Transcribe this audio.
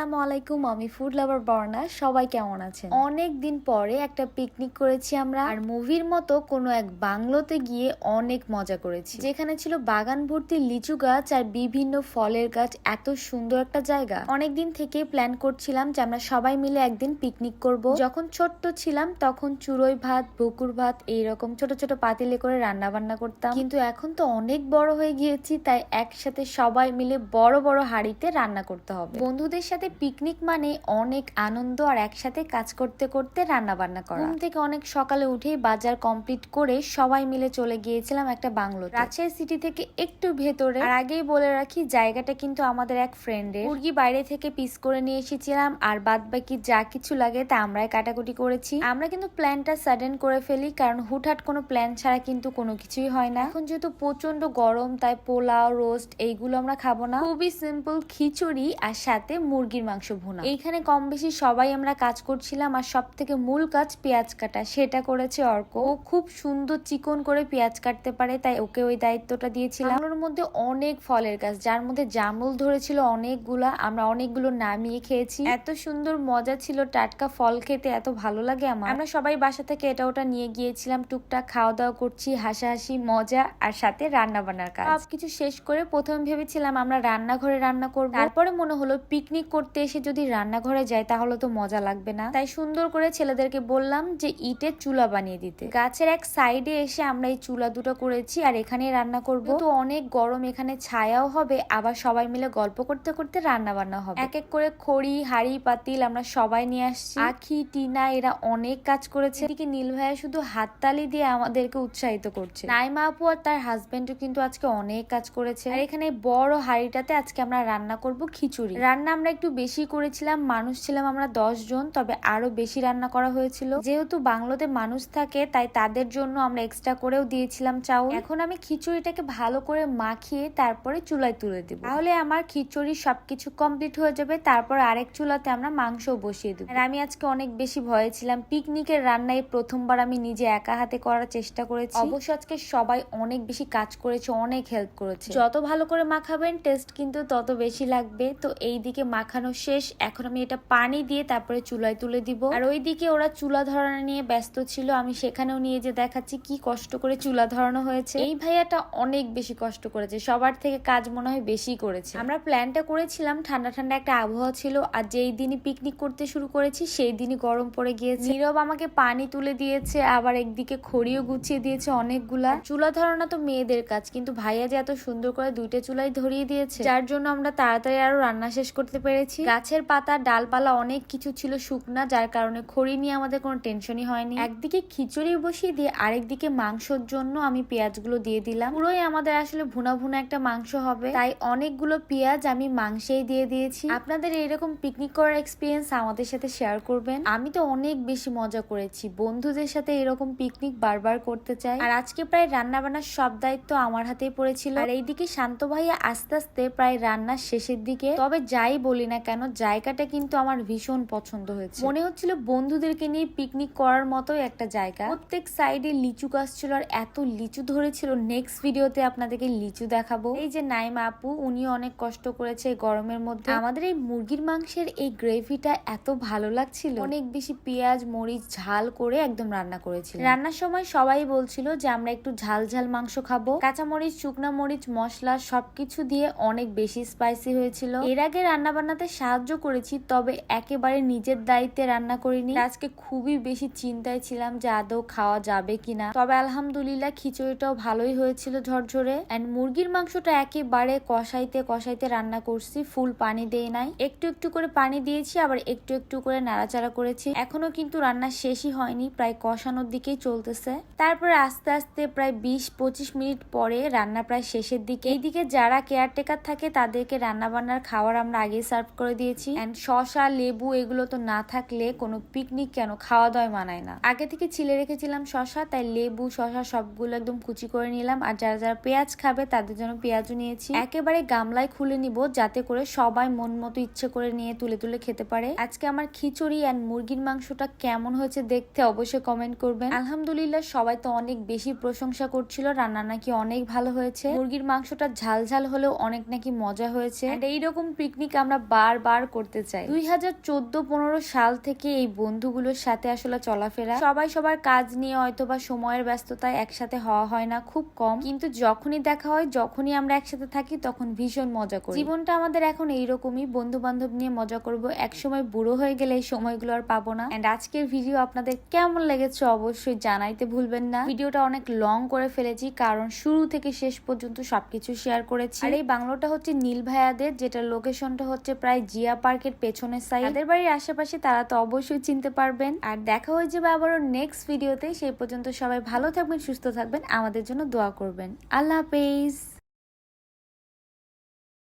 আসসালামু আলাইকুম, আমি ফুড লাভার বর্ণা। সবাই কেমন আছেন? অনেক দিন পরে একটা পিকনিক করেছি আমরা। আর মুভির মতো কোনো এক বাংলোতে গিয়ে অনেক মজা করেছি। যেখানে ছিল বাগান ভর্তি লিচু গাছ আর বিভিন্ন ফলের গাছ। এত সুন্দর একটা জায়গা। অনেক দিন থেকে প্ল্যান করছিলাম যে আমরা সবাই মিলে একদিন পিকনিক করব। যখন ছোট্ট ছিলাম তখন চুরই ভাত, বকুর ভাত এইরকম ছোট ছোট পাতিলে করে রান্না বান্না করতাম। কিন্তু এখন তো অনেক বড় হয়ে গিয়েছি, তাই একসাথে সবাই মিলে বড় বড় হাঁড়িতে রান্না করতে হবে। বন্ধুদের সাথে পিকনিক মানে অনেক আনন্দ আর একসাথে কাজ করতে করতে রান্না বান্না করা। ঘুম থেকে অনেক সকালে উঠেই বাজার কমপ্লিট করে সবাই মিলে চলে গিয়েছিলাম একটা বাংলো রাজশাহী সিটি থেকে একটু ভেতরে, আর আগেই বলে রাখি, জায়গাটা কিন্তু আমাদের এক ফ্রেন্ডের মুরগি বাইরে থেকে পিস করে নিয়ে এসেছিলাম, আর বাদ বাকি যা কিছু লাগে তা আমরাই কাটাকুটি করেছি। আমরা কিন্তু প্ল্যানটা সাডেন করে ফেলি, কারণ হুটহাট কোনো প্ল্যান ছাড়া কিন্তু কোনো কিছুই হয় না। এখন যেহেতু প্রচণ্ড গরম, তাই পোলাও রোস্ট এইগুলো আমরা খাব না। খুবই সিম্পল খিচুড়ি আর সাথে মুরগির মাংস ভুনা। এইখানে কম বেশি সবাই আমরা কাজ করছিলাম আর সব থেকে মূল কাজ পেঁয়াজ কাটা। সেটা করেছে অর্ক। ও খুব সুন্দর চিকন করে পেঁয়াজ কাটতে পারে তাই ওকে ওই দায়িত্বটা দিয়েছিলাম। ওর মধ্যে অনেক ফলের গাছ যার মধ্যে জামরুল ধরেছিল অনেকগুলা আমরা অনেকগুলো নামিয়ে খেয়েছি। এত সুন্দর মজা ছিল টাটকা ফল খেতে এত ভালো লাগে আমার। আমরা সবাই বাসা থেকে এটা ওটা নিয়ে গিয়েছিলাম টুকটাক খাওয়া দাওয়া করছি হাসাহাসি মজা আর সাথে রান্না বান্নার কাজ। সব কিছু শেষ করে প্রথমে ভেবেছিলাম আমরা রান্নাঘরে রান্না করব। তারপরে মনে হলো পিকনিক করতে এসে যদি রান্নাঘরে যাই তাহলে তো মজা লাগবে না। তাই সুন্দর করে ছেলেদেরকে বললাম যে ইটের চুলা বানিয়ে দিতে। গাছের এক সাইডে এসে আমরা এই চুলা দুটো করেছি আর এখানে রান্না করব। তো অনেক গরম, এখানে ছায়াও হবে। আবার সবাই মিলে গল্প করতে করতে রান্না বান্না হবে। এক এক করে খড়ি, হাড়ি, পাতিল আমরা সবাই নিয়ে আসছি। আখি, টিনা এরা অনেক কাজ করেছে। এদিকে নীল ভাইয়া শুধু হাততালি দিয়ে আমাদেরকে উৎসাহিত করছে। নাইমা আপু আর তার হাজবেন্ডও কিন্তু আজকে অনেক কাজ করেছে। আর এখানে বড় হাড়িটাতে আজকে আমরা রান্না করব খিচুড়ি। রান্না আমরা একটু বেশি করেছিলাম, মানুষ ছিলাম আমরা দশ জন, তবে আরও বেশি রান্না করা হয়েছিল। যেহেতু বাংলোতে মানুষ থাকে, তাই তাদের জন্য আমরা এক্সট্রা করেও দিয়েছিলাম চাউল। এখন আমি খিচুড়িটাকে ভালো করে মাখিয়ে তারপরে চুলায় তুলে দিব। তাহলে আমার খিচুড়ি সবকিছু কমপ্লিট হয়ে যাবে, তারপর আরেক চুলাতে আমরা মাংস বসিয়ে দেবো। আর আমি আজকে অনেক বেশি ভয়ে ছিলাম। পিকনিকের রান্নায় প্রথমবার আমি নিজে একা হাতে করার চেষ্টা করেছি। অবশ্য আজকে সবাই অনেক বেশি কাজ করেছে, অনেক হেল্প করেছে। যত ভালো করে মাখাবেন টেস্ট কিন্তু তত বেশি লাগবে। তো এই দিকে মাখানো শেষ। এখন আমি এটা পানি দিয়ে তারপরে চুলায় তুলে দিব। আর ওই দিকে ওরা চুলা ধরানো নিয়ে ব্যস্ত ছিল। আমি সেখানেও নিয়ে যে দেখাচ্ছি কি কষ্ট করে চুলা ধরানো হয়েছে। এই ভাইয়াটা অনেক বেশি কষ্ট করেছে। সবার থেকে কাজ মনে হয় বেশি করেছে। আমরা প্ল্যানটা করেছিলাম, ঠান্ডা ঠান্ডা একটা আবহাওয়া ছিল। আর যেই দিনই পিকনিক করতে শুরু করেছি, সেই দিনই গরম পড়ে গিয়েছে। নীরব আমাকে পানি তুলে দিয়েছে, আবার একদিকে খড়িও গুছিয়ে দিয়েছে অনেকগুলা। চুলা ধরানো তো মেয়েদের কাজ, কিন্তু ভাইয়া যে এত সুন্দর করে দুইটা চুলাই ধরিয়ে দিয়েছে, যার জন্য আমরা তাড়াতাড়ি আরও রান্না শেষ করতে পেরেছি। গাছের পাতা, ডালপালা অনেক কিছু ছিল শুকনা, যার কারণে খড়ি নিয়ে আমাদের কোনো টেনশনই হয়নি। একদিকে খিচুড়ি বসিয়ে দিয়ে আরেকদিকে মাংসর জন্য আমি পেঁয়াজগুলো দিয়ে দিলাম। পুরোই আমাদের আসলে ভুনা ভুনা একটা মাংস হবে। তাই অনেকগুলো পেঁয়াজ আমি মাংসেই দিয়ে দিয়েছি। আপনাদের এরকম পিকনিক করার এক্সপিরিয়েন্স আমাদের সাথে শেয়ার করবেন। আমি তো অনেক বেশি মজা করেছি। বন্ধুদের সাথে এরকম পিকনিক বারবার করতে চাই। আর আজকে প্রায় রান্না বান্নার সব দায়িত্ব আমার হাতেই পড়েছিল। আর এইদিকে শান্ত ভাইয়া আস্তে আস্তে প্রায় রান্নার শেষের দিকে। তবে যাই বলি না কেন, জায়গাটা কিন্তু আমার ভীষণ পছন্দ হয়েছে। মনে হচ্ছিল বন্ধুদেরকে নিয়ে পিকনিক করার মতোই একটা জায়গা। প্রত্যেক সাইডে লিচু গাছ ছিল আর এত লিচু ধরেছিল। নেক্সট ভিডিওতে আপনাদেরকে লিচু দেখাবো। এই যে নাইমা আপু উনি অনেক কষ্ট করেছে গরমের মধ্যে। আমাদের এই মুরগির মাংসের এই গ্রেভিটা এত ভালো লাগছিল। অনেক বেশি পেঁয়াজ, মরিচ, ঝাল করে একদম রান্না করেছিল রান্নার সময় সবাই বলছিল যে, আমরা একটু ঝাল ঝাল মাংস খাব। কাঁচামরিচ, শুকনা মরিচ, মশলা সবকিছু দিয়ে অনেক বেশি স্পাইসি হয়েছিল। এর আগে রান্না বান্নাতে সাহায্য করেছি, তবে একেবারে নিজের দায়িত্বে রান্না করিনি। আজকে খুবই বেশি চিন্তায় ছিলাম যে আদৌ খাওয়া যাবে কিনা। তবে আলহামদুলিল্লাহ খিচুড়িটাও ভালোই হয়েছিল ঝরঝরে। অ্যান্ড মুরগির মাংসটা একেবারে কষাইতে কষাইতে রান্না করছি ফুল পানি দেই নাই। একটু একটু করে পানি দিয়েছি, আবার একটু একটু করে নাড়াচাড়া করেছি। এখনও কিন্তু রান্না শেষই হয়নি, প্রায় কষানোর দিকেই চলতেছে। তারপরে আস্তে আস্তে প্রায় বিশ পঁচিশ মিনিট পরে রান্না প্রায় শেষের দিকে। এইদিকে যারা কেয়ারটেকার থাকে, তাদেরকে রান্না বান্নার খাবার আমরা আগে সার্ভ করে দিয়েছি। এন্ড শশা লেবু, এগুলো তো না থাকলে কোনো পিকনিক কেন খাওয়া দাওয়া মানায় না। আগে থেকে ছিলে রেখেছিলাম শশা তাই লেবু শশা সবগুলো একদম কুচি করে নিলাম। আর যারা যারা পেঁয়াজ খাবে, তাদের জন্য পেঁয়াজও নিয়েছি। একেবারে গামলায় খুলে নিব, যাতে করে সবাই মন মতো ইচ্ছে করে নিয়ে তুলে তুলে খেতে পারে। আজকে আমার খিচুড়ি অ্যান্ড মুরগির মাংসটা কেমন হয়েছে দেখতে অবশ্যই কমেন্ট করবেন। আলহামদুলিল্লাহ, সবাই তো অনেক বেশি প্রশংসা করছিল, রান্না নাকি অনেক ভালো হয়েছে। মুরগির মাংসটা ঝাল ঝাল হলেও অনেক নাকি মজা হয়েছে। এইরকম পিকনিক আমরা বার বারবার করতে চাই। দুই হাজার চোদ্দ পনেরো সাল থেকে এই বন্ধুগুলোর সাথে আসলে চলাফেরা। সবাই সবার কাজ নিয়ে হয়তো বা সময়ের ব্যস্ততায় একসাথে হওয়া হয় না, খুব কম। কিন্তু যখনই দেখা হয়, যখনই আমরা একসাথে থাকি, তখন ভীষণ মজা করি। জীবনটা আমাদের এখন এইরকমই। বন্ধু বান্ধব নিয়ে মজা করব। একসময় বুড়ো হয়ে গেলে এই সময়গুলো আর পাবো না। এন্ড আজকের ভিডিও আপনাদের কেমন লেগেছে অবশ্যই জানাইতে ভুলবেন না। ভিডিওটা অনেক লং করে ফেলেছি, কারণ শুরু থেকে শেষ পর্যন্ত সবকিছু শেয়ার করেছি। আর এই বাংলোটা হচ্ছে নীল ভাইয়াদের যেটা লোকেশনটা হচ্ছে প্রায় জিয়া পার্কের পেছনের সাইড তাদের বাড়ির আশেপাশে তারা তো অবশ্যই চিনতে পারবেন। আর দেখা হয়ে যাবে আবারও নেক্সট ভিডিওতে সেই পর্যন্ত সবাই ভালো থাকবেন, সুস্থ থাকবেন। আমাদের জন্য দোয়া করবেন। আল্লাহ হাফেজ।